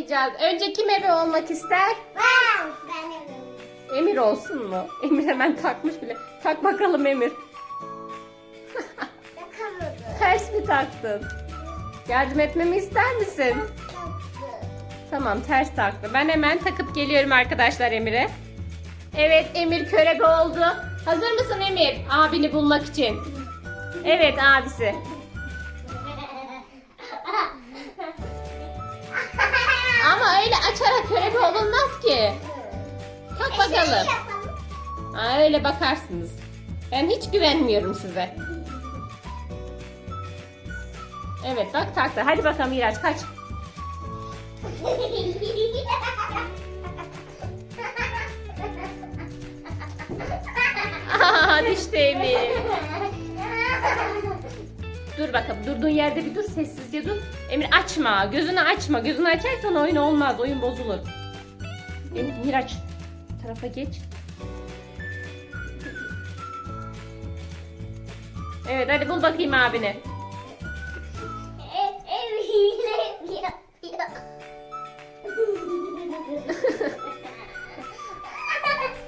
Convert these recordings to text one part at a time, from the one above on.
oynayacağız. Önce kim ebe olmak ister? Ben. Ben eminim. Emir olsun mu? Emir hemen takmış bile. Tak bakalım Emir. Ters mi taktın? Yardım etmemi ister misin? Tamam ters taktı. Ben hemen takıp geliyorum arkadaşlar Emir'e. Evet Emir körebe oldu. Hazır mısın Emir? Abini bulmak için. Evet abisi. Olunmaz ki. Tak bakalım. Aa, öyle bakarsınız. Ben hiç güvenmiyorum size. Evet bak taktı. Hadi bakalım Miraç kaç. Aa, düştü Emir. Dur bakalım. Durduğun yerde bir dur. Sessizce dur. Emir açma. Gözünü açma. Gözünü açarsan oyun olmaz. Oyun bozulur. Emir Miraç. Tarafa geç. Evet hadi bul bakayım abini.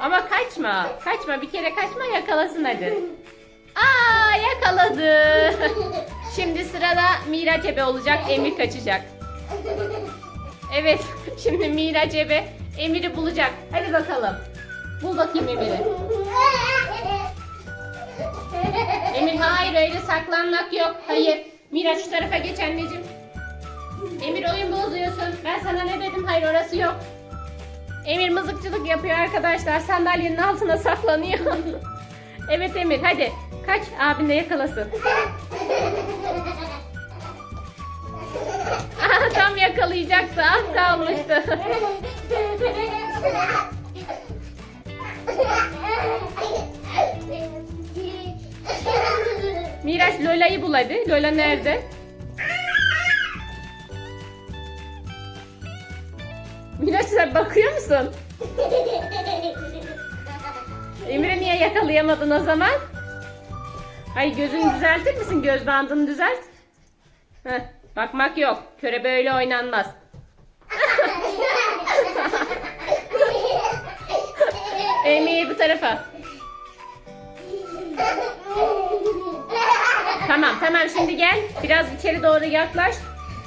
Ama kaçma. Kaçma. Bir kere kaçma yakalasın hadi. Aa yakaladı. Şimdi sırada Miraç ebe olacak. Emir kaçacak. Evet. Şimdi Miraç ebe Emir'i bulacak. Hadi bakalım. Bul bakayım Emir'i. Emir hayır öyle saklanmak yok. Hayır. Miraç şu tarafa geç anneciğim. Emir oyun bozuyorsun. Ben sana ne dedim? Hayır orası yok. Emir mızıkçılık yapıyor arkadaşlar. Sandalyenin altına saklanıyor. evet Emir hadi. Kaç abin de yakalasın. Aha, tam yakalayacaktı. Az kalmıştı. Miraç Lola'yı bul hadi. Lola nerede? Miraç sen bakıyor musun? Emir'i niye yakalayamadın o zaman? Hayır gözünü düzeltir misin? Göz bandını düzelt. Heh, bakmak yok. Köre böyle oynanmaz. Emir bu tarafa. Tamam tamam şimdi gel. Biraz içeri doğru yaklaş.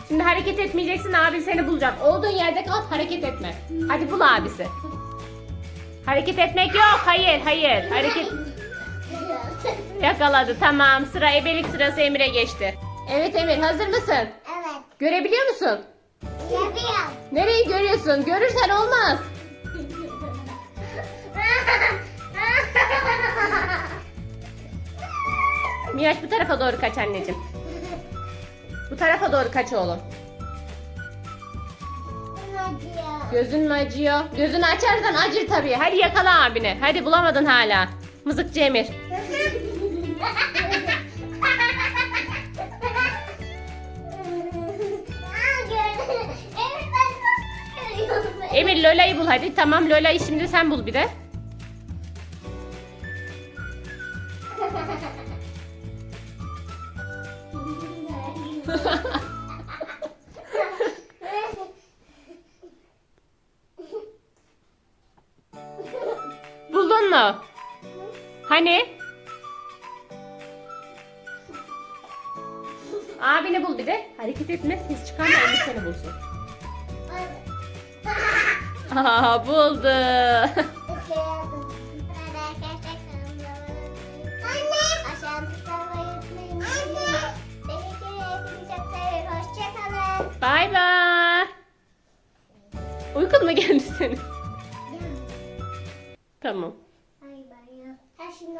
Şimdi hareket etmeyeceksin abi seni bulacak. Olduğun yerde kal hareket etme. Hadi bul abisi. Hareket etmek yok. Hayır hayır. Hareket yakaladı. Tamam sıra ebelik sırası Emir'e geçti. Evet Emir hazır mısın? Evet. Görebiliyor musun? Yapıyorum. Nereyi görüyorsun? Görürsen olmaz. Miraç bu tarafa doğru kaç anneciğim. Bu tarafa doğru kaç oğlum. Gözün mü acıyor? Gözünü açarsan acır tabii. Hadi yakala abini. Hadi bulamadın hala. Mızıkçı Emir. Emir Lola'yı bul hadi. Tamam Lola'yı şimdi sen bul bir de. Buldun mu? Hani? Abini bul bir de. Hareket etme, ses çıkarma, Emir seni bulsun. Aa, buldu. Uykun mu geldi senin? Tamam. Ay ben ya. Ha şimdi